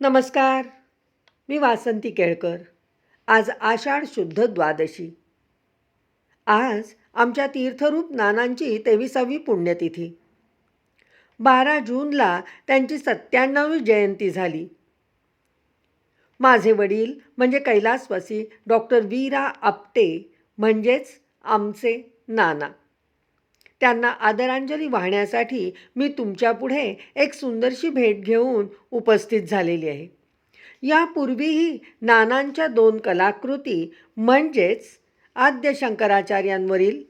नमस्कार मी वासंती केळकर. आज आषाढ शुद्ध द्वादशी. आज आमच्या तीर्थरूप नानांची तेविसावी पुण्यतिथी. बारा जूनला त्यांची सत्त्याण्णवी जयंती झाली. माझे वडील म्हणजे कैलासवासी डॉक्टर वीरा आपटे म्हणजेच आमचे नाना. त्यांना आदरांजली वाहण्यासाठी मी तुमच्यापुढे एक सुंदरशी भेट घेऊन उपस्थित झालेली आहे. यापूर्वीही नानांच्या दोन कलाकृती म्हणजेच आद्य शंकराचार्यांवरील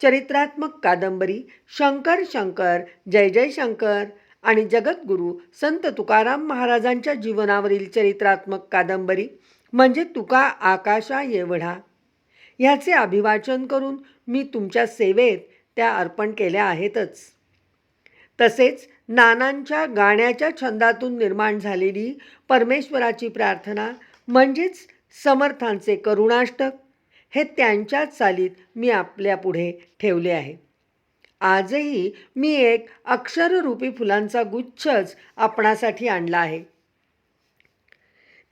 चरित्रात्मक कादंबरी शंकर शंकर जय जय शंकर आणि जगद्गुरू संत तुकाराम महाराजांच्या जीवनावरील चरित्रात्मक कादंबरी म्हणजे तुका आकाशा येवढा ह्याचे अभिवाचन करून मी तुमच्या सेवेत त्या अर्पण केल्या आहेतच. तसेच नानांच्या गाण्याच्या छंदातून निर्माण झालेली परमेश्वराची प्रार्थना म्हणजेच समर्थांचे करुणाष्टक हे त्यांच्याच चालीत मी आपल्यापुढे ठेवले आहे. आजही मी एक अक्षररूपी फुलांचा गुच्छच आपणासाठी आणला आहे.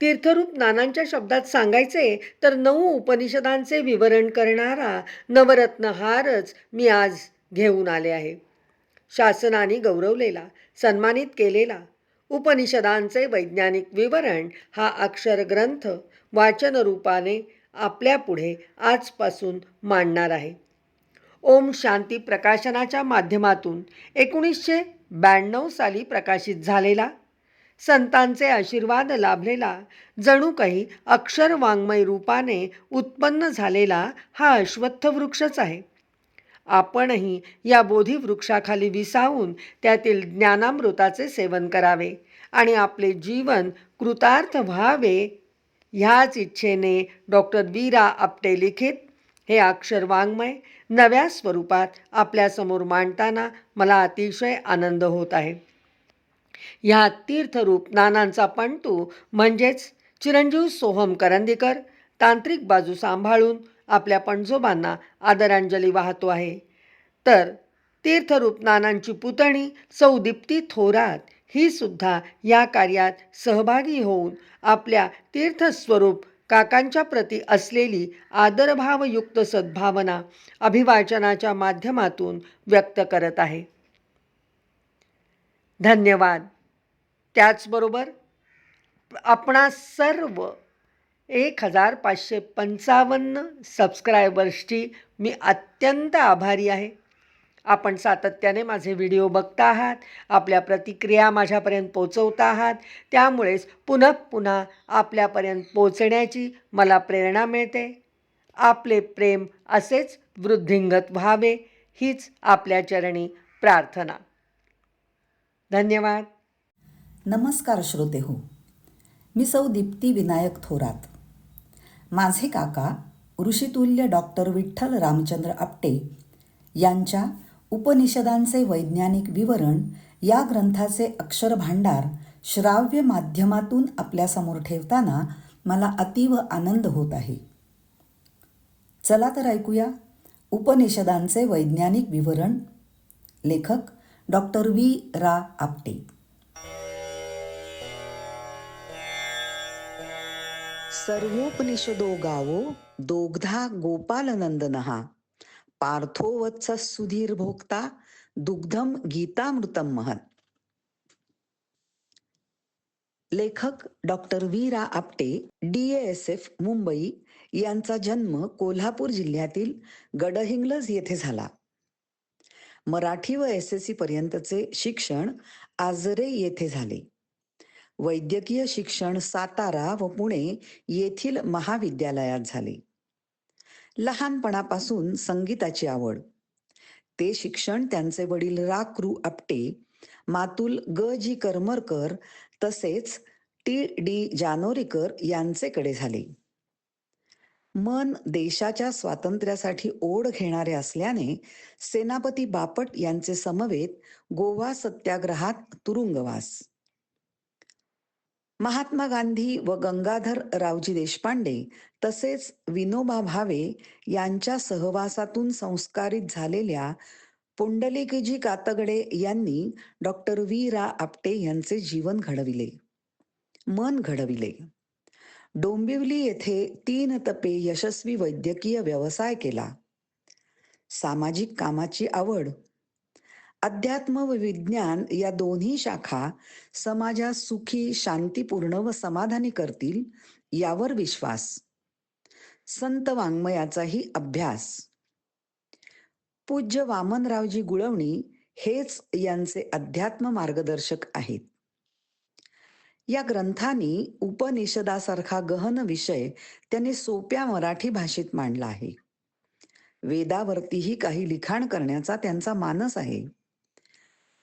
तीर्थरूप नानांच्या शब्दात सांगायचे तर नऊ उपनिषदांचे विवरण करणारा नवरत्नहारच मी आज घेऊन आले आहे. शासनाने गौरवलेला सन्मानित केलेला उपनिषदांचे वैज्ञानिक विवरण हा अक्षरग्रंथ वाचनरूपाने आपल्यापुढे आजपासून मांडणार आहे. ओम शांती प्रकाशनाच्या माध्यमातून एकोणीसशे ब्याण्णव साली प्रकाशित झालेला संतांचे आशीर्वाद लाभलेला जणू काही अक्षर वाङ्मय रूपाने उत्पन्न झालेला हा अश्वत्थ वृक्षच आहे. आपणही या बोधीवृक्षाखाली विसावून त्यातील ज्ञानामृताचे सेवन करावे आणि आपले जीवन कृतार्थ व्हावे ह्याच इच्छेने डॉक्टर वीरा आपटे लिखित हे अक्षर वाङ्मय नव्या स्वरूपात आपल्यासमोर मांडताना मला अतिशय आनंद होत आहे. ह्या तीर्थरूप नानांचा पंटू म्हणजेच चिरंजीव सोहम करंदीकर तांत्रिक बाजू सांभाळून आपल्या पणजोबांना आदरांजली वाहतो आहे. तर तीर्थरूप नानांची पुतणी सौदीप्ती थोरात ही सुद्धा या कार्यात सहभागी होऊन आपल्या तीर्थस्वरूप काकांच्या प्रती असलेली आदरभावयुक्त सद्भावना अभिवाचनाच्या माध्यमातून व्यक्त करत आहे. धन्यवाद. त्याचबरोबर आपणा सर्व एक हजार पाचशे पंचावन्न सबस्क्रायबर्सची मी अत्यंत आभारी आहे. आपण सातत्याने माझे व्हिडिओ बघता आहात आपल्या प्रतिक्रिया माझ्यापर्यंत पोचवता आहात त्यामुळेच पुन्हा पुन्हा आपल्यापर्यंत पोचण्याची मला प्रेरणा मिळते. आपले प्रेम असेच वृद्धिंगत व्हावे हीच आपल्या चरणी प्रार्थना. धन्यवाद. नमस्कार श्रोते हो मी सौ दीप्ती विनायक थोरात. माझे काका ऋषितुल्य डॉक्टर विठ्ठल रामचंद्र आपटे यांच्या उपनिषदांचे वैज्ञानिक विवरण या ग्रंथाचे अक्षर भांडार श्राव्य माध्यमातून आपल्यासमोर ठेवताना मला अतीव आनंद होत आहे. चला तर ऐकूया उपनिषदांचे वैज्ञानिक विवरण. लेखक डॉक्टर व्ही रा आपटे. सर्वोपनिषदो गावो दोग्धा गोपालनंदनहा पार्थोवत्स सुधीर भोक्ता दुग्धम गीतामृतम महत। लेखक doctor Veera Apte D S F Mumbai यांचा जन्म कोल्हापूर जिल्ह्यातील गडहिंग्लज येथे झाला. मराठी व एस एस सी पर्यंतचे शिक्षण आजरे येथे झाले. वैद्यकीय शिक्षण सातारा व पुणे येथील महाविद्यालयात झाले. लहानपणापासून संगीताची आवड. ते शिक्षण त्यांचे वडील राक्रू आपटे मातुल ग जी करमरकर तसेच टी डी जानोरीकर यांचेकडे झाले. मन देशाच्या स्वातंत्र्यासाठी ओढ घेणारे असल्याने सेनापती बापट यांचे समवेत गोवा सत्याग्रहात तुरुंगवास. महात्मा गांधी व गंगाधर रावजी देशपांडे तसेच विनोबा भावे यांच्या सहवासातून संस्कारित झालेल्या पुंडलिकजी कातगडे यांनी डॉक्टर वी रा. आपटे यांचे जीवन घडविले. मन घडविले. डोंबिवली येथे तीन तपे यशस्वी वैद्यकीय व्यवसाय केला. सामाजिक कामाची आवड अध्यात्म व विज्ञान या दोन्ही शाखा समाजास सुखी शांतीपूर्ण व समाधानी करतील यावर विश्वास. संत वाङ्मयाचाही अभ्यास. पूज्य वामनरावजी गुळवणी हेच यांचे अध्यात्म मार्गदर्शक आहेत. या ग्रंथांनी उपनिषदासारखा गहन विषय त्यांनी सोप्या मराठी भाषेत मांडला आहे. वेदावरतीही काही लिखाण करण्याचा त्यांचा मानस आहे.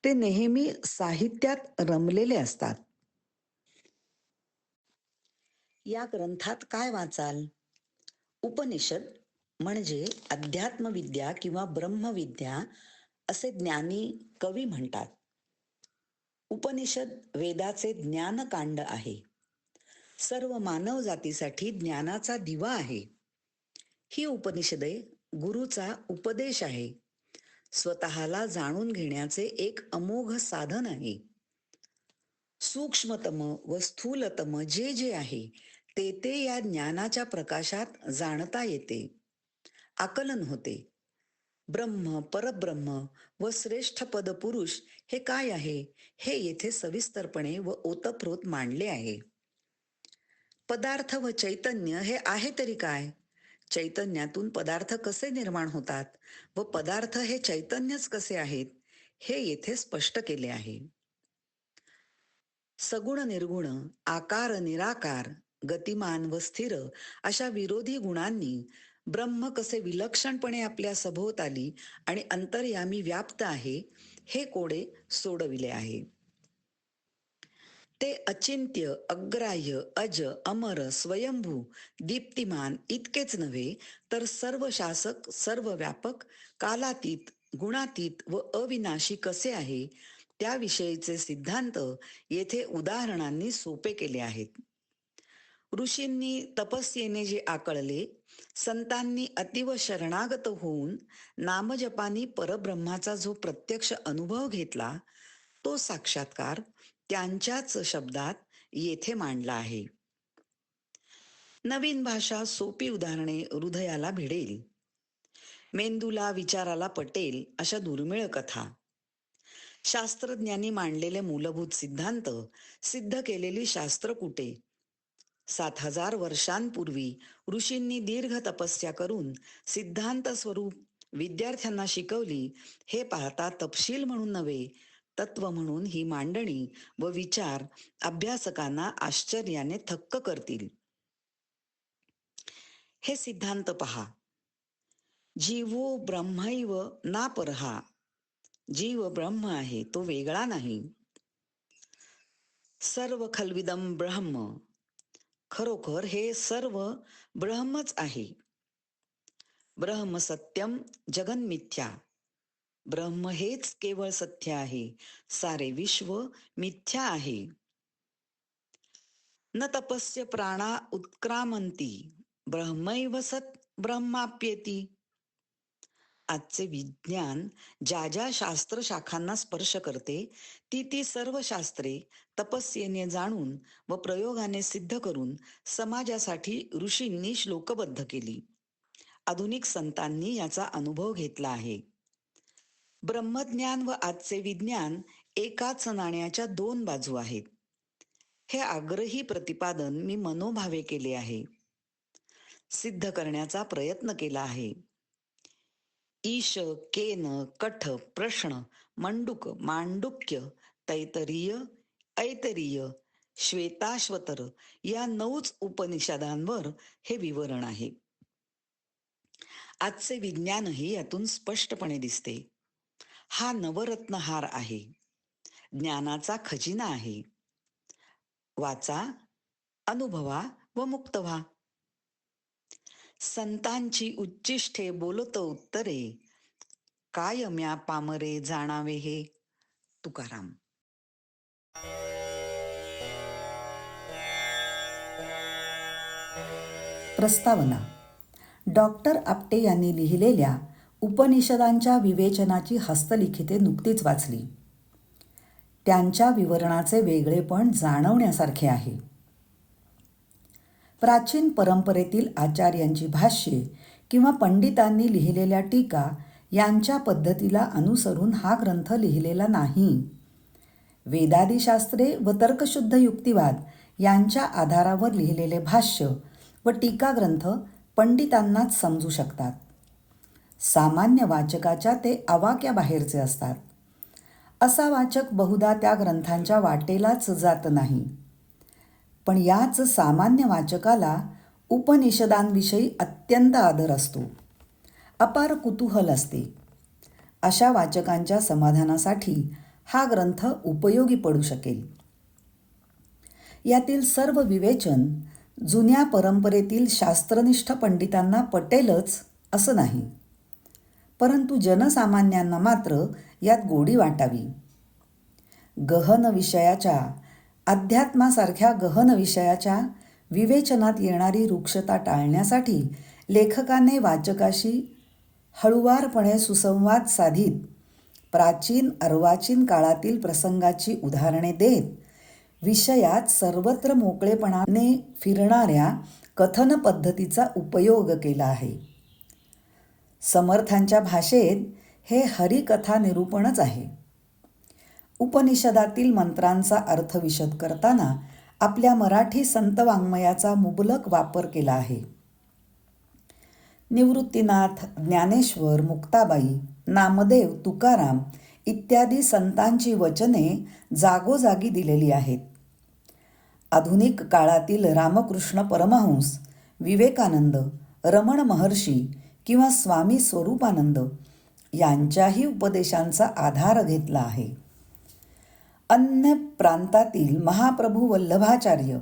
ते नेहमी साहित्यात रमलेले असतात. या ग्रंथात काय वाचाल? उपनिषद म्हणजे अध्यात्मविद्या किंवा ब्रह्मविद्या असे ज्ञानी कवी म्हणतात. उपनिषद वेदाचे ज्ञानकांड आहे. सर्व मानव जातीसाठी ज्ञानाचा दिवा आहे. ही उपनिषदे गुरुचा उपदेश आहे. स्वतःला जाणून घेण्याचे एक अमोघ साधन आहे. सूक्ष्मतम व स्थूलतम जे जे आहे ते ते या ज्ञानाच्या प्रकाशात जाणता येते. आकलन होते. ब्रह्म परब्रह्म व श्रेष्ठ पद पुरुष हे काय आहे हे येथे सविस्तरपणे व ओतप्रोत मांडले आहे. पदार्थ व चैतन्य हे आहे तरी काय? चैतन्यातून पदार्थ कसे निर्माण होतात व पदार्थ हे चैतन्यच कसे आहेत हे येथे स्पष्ट केले आहे. सगुण निर्गुण आकार निराकार गतिमान व स्थिर अशा विरोधी गुणांनी ब्रह्म कसे विलक्षणपणे आपल्या सभोवताली आणि अंतर्यामी व्याप्त आहे हे कोडे सोडविले आहे. ते अचिंत्य अग्राह्य अज अमर स्वयंभू दीप्तिमान इतकेच नव्हे तर सर्व शासक सर्व व्यापक कालातीत गुणातीत व अविनाशी कसे आहे? त्याविषयीचे सिद्धांत येथे उदाहरणांनी सोपे केले आहेत. ऋषींनी तपस्येने जे आकळले संतांनी अतिव शरणागत होऊन नामजपानी परब्रह्माचा जो प्रत्यक्ष अनुभव घेतला तो साक्षात्कार त्यांच्याच शब्दात येथे मांडला आहे. नवीन भाषा सोपी उदाहरणे हृदयाला भिडेल. मेंदूला विचाराला पटेल अशा दुर्मिळ कथा. शास्त्रज्ञांनी मांडलेले मूलभूत सिद्धांत सिद्ध केलेली शास्त्रकुटे सात हजार वर्षांपूर्वी ऋषींनी दीर्घ तपस्या करून सिद्धांत स्वरूप विद्यार्थ्यांना शिकवली हे पाहता तपशील म्हणून नव्हे तत्व म्हणून ही मांडणी व विचार अभ्यासकांना आश्चर्याने थक्क करतील. हे सिद्धांत पहा. जीवो ब्रह्मैव ना परहा. जीव ब्रह्म आहे तो वेगळा नाही. सर्व खलविदम ब्रह्म. खरोखर हे सर्व ब्रह्मच आहे. ब्रह्म सत्यम जगन मिथ्या ब्रह्म हेच केवळ सत्य आहे. सारे विश्व मिथ्या आहे. न तपस्य प्राणा उत्क्रामंती. ब्रह्मैव सत ब्रह्माप्येती. आजचे विज्ञान ज्या ज्या शास्त्र शाखांना स्पर्श करते ती ती सर्व शास्त्रे तपस्येने जाणून व प्रयोगाने सिद्ध करून समाजासाठी ऋषींनी श्लोकबद्ध केली. आधुनिक संतांनी याचा अनुभव घेतला आहे. ब्रह्मज्ञान व आजचे विज्ञान एकाच नाण्याच्या दोन बाजू आहेत. हे आग्रही प्रतिपादन मी मनोभावे केले आहे. सिद्ध करण्याचा प्रयत्न केला आहे. ईश केन कठ प्रश्न मंडूक मांडुक्य तैतरीय ऐतरीय श्वेताश्वतर या नऊच उपनिषदांवर हे विवरण आहे. आजचे विज्ञानही यातून स्पष्टपणे दिसते. हा नवरत्नहार आहे. ज्ञानाचा खजिना आहे. वाचा अनुभवा व मुक्त व्हा. संतांची उच्चिष्ठे बोलत उत्तरे. काय म्या पामरे जाणावे हे. तुकाराम. प्रस्तावना. डॉक्टर आपटे यांनी लिहिलेल्या उपनिषदांच्या विवेचनाची हस्तलिखिते नुकतीच वाचली. त्यांच्या विवरणाचे वेगळेपण जाणवण्यासारखे आहे. प्राचीन परंपरेतील आचार्यांची भाष्ये किंवा पंडितांनी लिहिलेल्या टीका यांच्या पद्धतीला अनुसरून हा ग्रंथ लिहिलेला नाही. वेदादिशास्त्रे व तर्कशुद्ध युक्तिवाद यांच्या आधारावर लिहिलेले भाष्य व टीका ग्रंथ पंडितांनाच समजू शकतात. सामान्य वाचकाच्या ते आवाक्याबाहेरचे असतात. असा वाचक बहुधा त्या ग्रंथांच्या वाटेलाच जात नाही. पण याच सामान्य वाचकाला उपनिषदांविषयी अत्यंत आदर असतो. अपार कुतूहल असते. अशा वाचकांच्या समाधानासाठी हा ग्रंथ उपयोगी पडू शकेल. यातील सर्व विवेचन जुन्या परंपरेतील शास्त्रनिष्ठ पंडितांना पटेलच असं नाही. परंतु जनसामान्यांना मात्र यात गोडी वाटावी. गहन विषयाच्या अध्यात्मासारख्या गहन विषयाच्या विवेचनात येणारी रुक्षता टाळण्यासाठी लेखकाने वाचकाशी हळुवारपणे सुसंवाद साधित प्राचीन अर्वाचीन काळातील प्रसंगाची उदाहरणे देत विषयात सर्वत्र मोकळेपणाने फिरणाऱ्या कथन पद्धतीचा उपयोग केला आहे. समर्थांच्या भाषेत हे हरिकथा निरूपणच आहे. उपनिषदातील मंत्रांचा अर्थ विशद करताना आपल्या मराठी संत वाङ्मयाचा मुबलक वापर केला आहे. निवृत्तीनाथ ज्ञानेश्वर मुक्ताबाई नामदेव तुकाराम इत्यादी संतांची वचने जागोजागी दिलेली आहेत. आधुनिक काळातील रामकृष्ण परमहंस विवेकानंद रमण महर्षी किंवा स्वामी स्वरूपानंद यांच्याही उपदेशांचा आधार घेतला आहे. अन्य प्रांतातील महाप्रभू वल्लभाचार्य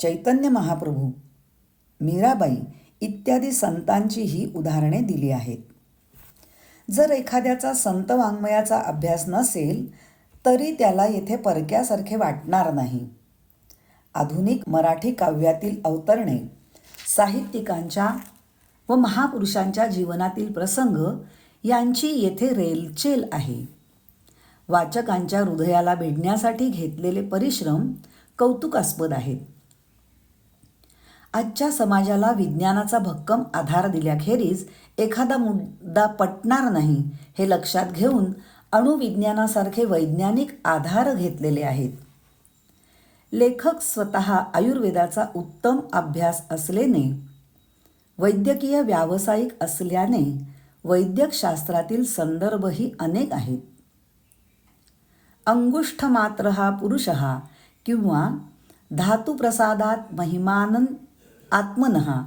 चैतन्य महाप्रभू मीराबाई इत्यादी संतांची ही उदाहरणे दिली आहेत. जर एखाद्याचा संत वाङ्मयाचा अभ्यास नसेल तरी त्याला येथे परक्यासारखे वाटणार नाही. आधुनिक मराठी काव्यातील अवतरणे साहित्यिकांच्या व महापुरुषांच्या जीवनातील प्रसंग यांची येथे रेलचेल आहे. वाचकांच्या हृदयाला भिडण्यासाठी घेतलेले परिश्रम कौतुकास्पद आहेत. आजच्या समाजाला विज्ञानाचा भक्कम आधार दिल्याखेरीज एखादा मुद्दा पटणार नाही हे लक्षात घेऊन अणुविज्ञानासारखे वैज्ञानिक आधार घेतलेले आहेत. लेखक स्वतः आयुर्वेदाचा उत्तम अभ्यास असल्याने वैद्यकीय व्यावसायिक असल्याने वैद्यकशास्त्रातील संदर्भही अनेक आहेत. अंगुष्ठ मात्र हा पुरुष किंवा धातुप्रसादात महिमानन आत्मनहा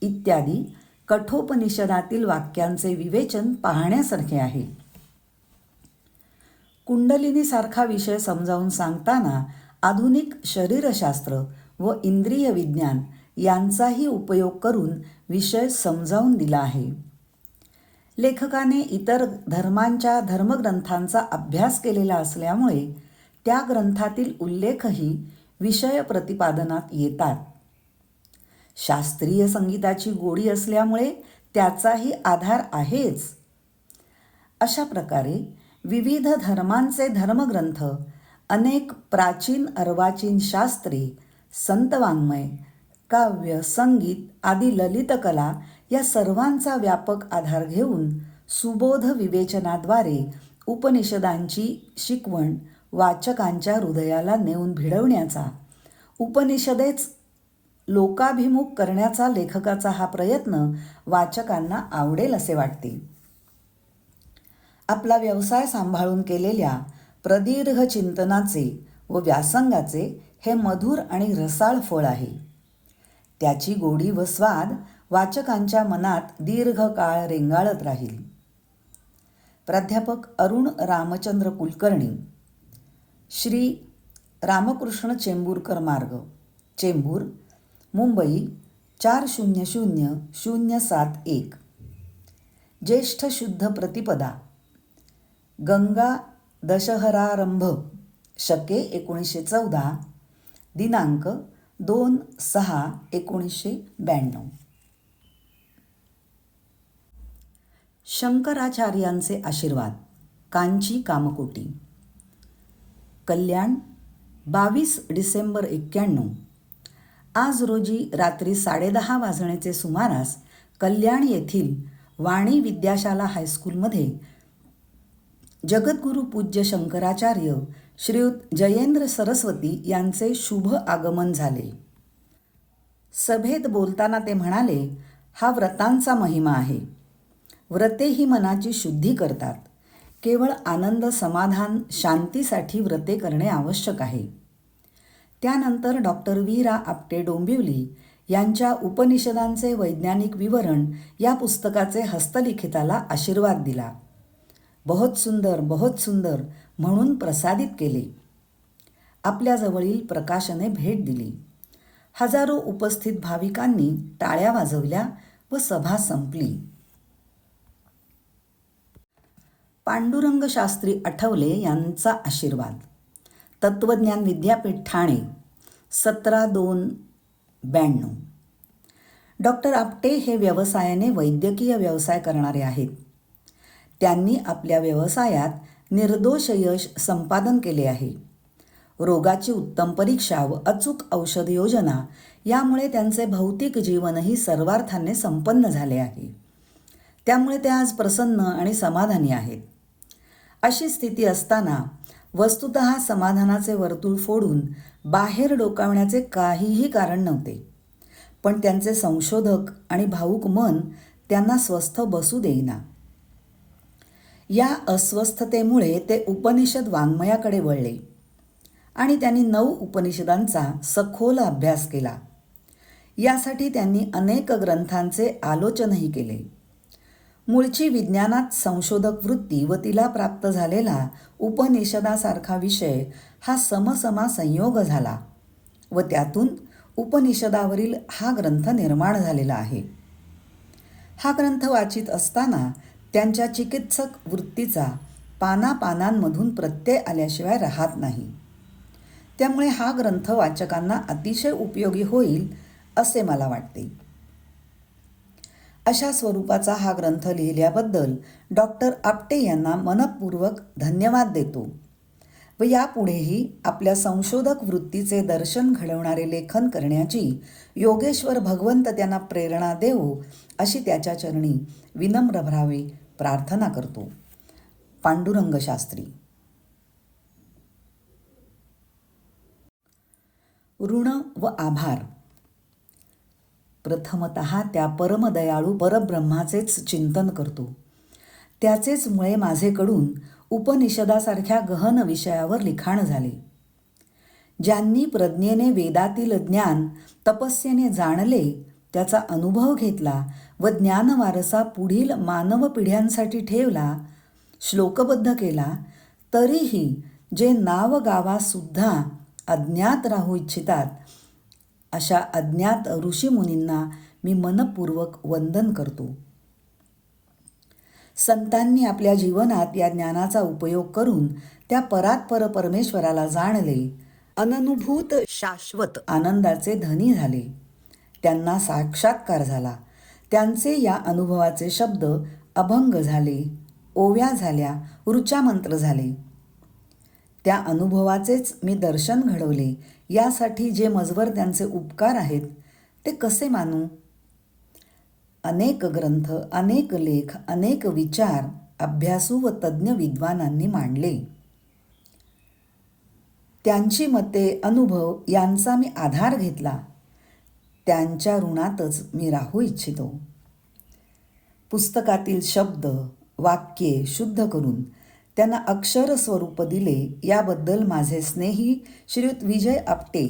इत्यादी कठोपनिषदातील वाक्यांचे विवेचन पाहण्यासारखे आहे. कुंडलिनीसारखा विषय समजावून सांगताना आधुनिक शरीरशास्त्र व इंद्रिय विज्ञान यांचाही उपयोग करून विषय समजावून दिला आहे. लेखकाने इतर धर्मांच्या धर्मग्रंथांचा अभ्यास केलेला असल्यामुळे त्या ग्रंथातील उल्लेखही विषय प्रतिपादनात येतात. शास्त्रीय संगीताची गोडी असल्यामुळे त्याचाही आधार आहेच. अशा प्रकारे विविध धर्मांचे धर्मग्रंथ अनेक प्राचीन अर्वाचीन शास्त्रे संतवाङ्मय काव्य संगीत आदी ललितकला या सर्वांचा व्यापक आधार घेऊन सुबोध विवेचनाद्वारे उपनिषदांची शिकवण वाचकांच्या हृदयाला नेऊन भिडवण्याचा उपनिषदेच लोकाभिमुख करण्याचा लेखकाचा हा प्रयत्न वाचकांना आवडेल असे वाटते. आपला व्यवसाय सांभाळून केलेल्या प्रदीर्घ चिंतनाचे व व्यासंगाचे हे मधुर आणि रसाळ फळ आहे. त्याची गोडी व स्वाद वाचकांच्या मनात दीर्घ काळ रेंगाळत राहील. प्राध्यापक अरुण रामचंद्र कुलकर्णी श्री रामकृष्ण चेंबूरकर मार्ग चेंबूर मुंबई चार शून्य शून्य शून्य सात एक. ज्येष्ठ शुद्ध प्रतिपदा गंगा दशहरारंभ शके एकोणीसशे चौदा दिनांक दोन सहा एकोणीसशे ब्याण्णव. शंकराचार्यांचे आशीर्वाद कांची कामकोटी. कल्याण बावीस डिसेंबर एक्क्याण्णव. आज रोजी रात्री साडेदहा वाजण्याचे सुमारास कल्याण येथील वाणी विद्याशाला हायस्कूलमध्ये जगद्गुरू पूज्य शंकराचार्य श्रीयुत जयेंद्र सरस्वती यांचे शुभ आगमन झाले. सभेत बोलताना ते म्हणाले हा व्रतांचा महिमा आहे. व्रते ही मनाची शुद्धी करतात. केवळ आनंद समाधान शांतीसाठी व्रते करणे आवश्यक आहे. त्यानंतर डॉक्टर वी रा आपटे डोंबिवली यांच्या उपनिषदांचे वैज्ञानिक विवरण या पुस्तकाचे हस्तलिखिताला आशीर्वाद दिला. बहुत सुंदर बहुत सुंदर म्हणून प्रसादित केले. आपल्याजवळील प्रकाशने भेट दिली. हजारो उपस्थित भाविकांनी टाळ्या वाजवल्या व सभा संपली. पांडुरंग शास्त्री आठवले यांचा आशीर्वाद. तत्वज्ञान विद्यापीठ ठाणे सतरा दोन ब्याण्णव. डॉक्टर आपटे हे व्यवसायाने वैद्यकीय व्यवसाय करणारे आहेत. त्यांनी आपल्या व्यवसायात निर्दोष यश संपादन केले आहे. रोगाची उत्तम परीक्षा व अचूक औषध योजना यामुळे त्यांचे भौतिक जीवनही सर्वार्थाने संपन्न झाले आहे. त्यामुळे ते आज प्रसन्न आणि समाधानी आहेत. अशी स्थिती असताना वस्तुत समाधानाचे वर्तुळ फोडून बाहेर डोकावण्याचे काहीही कारण नव्हते. पण त्यांचे संशोधक आणि भाऊक मन त्यांना स्वस्थ बसू देईना. या अस्वस्थतेमुळे ते उपनिषद वाङ्मयाकडे वळले आणि त्यांनी नऊ उपनिषदांचा सखोल अभ्यास केला. यासाठी त्यांनी अनेक ग्रंथांचे आलोचनही केले. मूळची विज्ञानात संशोधक वृत्ती व तिला प्राप्त झालेला उपनिषदासारखा विषय हा समसमा संयोग झाला व त्यातून उपनिषदावरील हा ग्रंथ निर्माण झालेला आहे. हा ग्रंथ वाचित असताना त्यांच्या चिकित्सक वृत्तीचा पानापानांमधून प्रत्यय आल्याशिवाय राहत नाही. त्यामुळे हा ग्रंथ वाचकांना अतिशय उपयोगी होईल असे मला वाटते. अशा स्वरूपाचा हा ग्रंथ लिहिल्याबद्दल डॉक्टर आपटे यांना मनपूर्वक धन्यवाद देतो व यापुढेही आपल्या संशोधक वृत्तीचे दर्शन घडवणारे लेखन करण्याची योगेश्वर भगवंत त्यांना प्रेरणा देवो अशी त्याच्या चरणी विनम्र भरावे प्रार्थना करतो. पांडुरंग शास्त्री ऋण व आभार. प्रथमत त्या परमदयाळू परब्रह्माचेच चिंतन करतो. त्याचेच मुळे माझेकडून उपनिषदासारख्या गहन विषयावर लिखाण झाले. ज्यांनी प्रज्ञेने वेदातील ज्ञान तपस्येने जाणले त्याचा अनुभव घेतला व ज्ञानवारसा पुढील मानव पिढ्यांसाठी ठेवला श्लोकबद्ध केला तरीही जे नावगावासुद्धा अज्ञात राहू इच्छितात अशा अज्ञात ऋषीमुनींना मी मनपूर्वक वंदन करतो. संतांनी आपल्या जीवनात या ज्ञानाचा उपयोग करून त्या परात्पर परमेश्वराला जाणले. अननुभूत शाश्वत आनंदाचे धनी झाले. त्यांना साक्षात्कार झाला. त्यांचे या अनुभवाचे शब्द अभंग झाले ओव्या झाल्या ऋचामंत्र झाले. त्या अनुभवाचेच मी दर्शन घडवले. यासाठी जे मजवर त्यांचे उपकार आहेत ते कसे मानू? अनेक ग्रंथ अनेक लेख अनेक विचार अभ्यासू व तज्ज्ञ विद्वानांनी मांडले. त्यांची मते अनुभव यांचा मी आधार घेतला. त्यांच्या ऋणातच मी राहू इच्छितो. पुस्तकातील शब्द वाक्ये शुद्ध करून त्यांना अक्षर स्वरूप दिले याबद्दल माझे स्नेही श्रीयुत विजय आपटे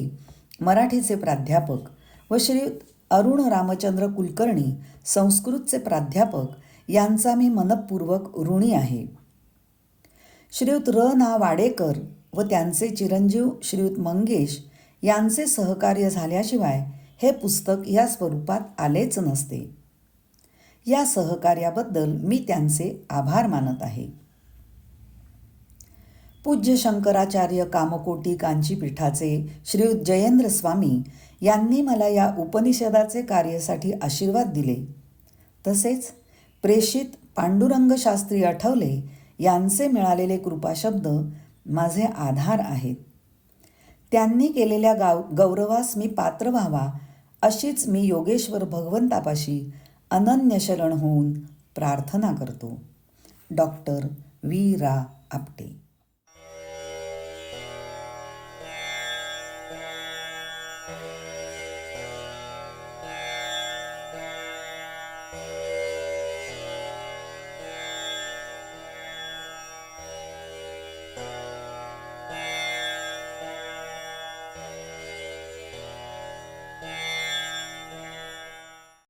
मराठीचे प्राध्यापक व श्रीयुत अरुण रामचंद्र कुलकर्णी संस्कृतचे प्राध्यापक यांचा मी मनपूर्वक ऋणी आहे. श्रीयुत र ना वाडेकर व त्यांचे चिरंजीव श्रीयुत मंगेश यांचे सहकार्य झाल्याशिवाय हे पुस्तक या स्वरूपात आलेच नसते. या सहकार्याबद्दल मी त्यांचे आभार मानत आहे. पूज्य शंकराचार्य कामकोटी कांचीपीठाचे श्रीयुत जयेंद्र स्वामी यांनी मला या उपनिषदाचे कार्यासाठी आशीर्वाद दिले. तसेच प्रेषित पांडुरंग शास्त्री आठवले यांचे मिळालेले कृपाशब्द माझे आधार आहेत. त्यांनी केलेल्या गाव गौरवास मी पात्र व्हावा अशीच मी योगेश्वर भगवंतापाशी अनन्य शरण होऊन प्रार्थना करतो. डॉक्टर वी रा आपटे.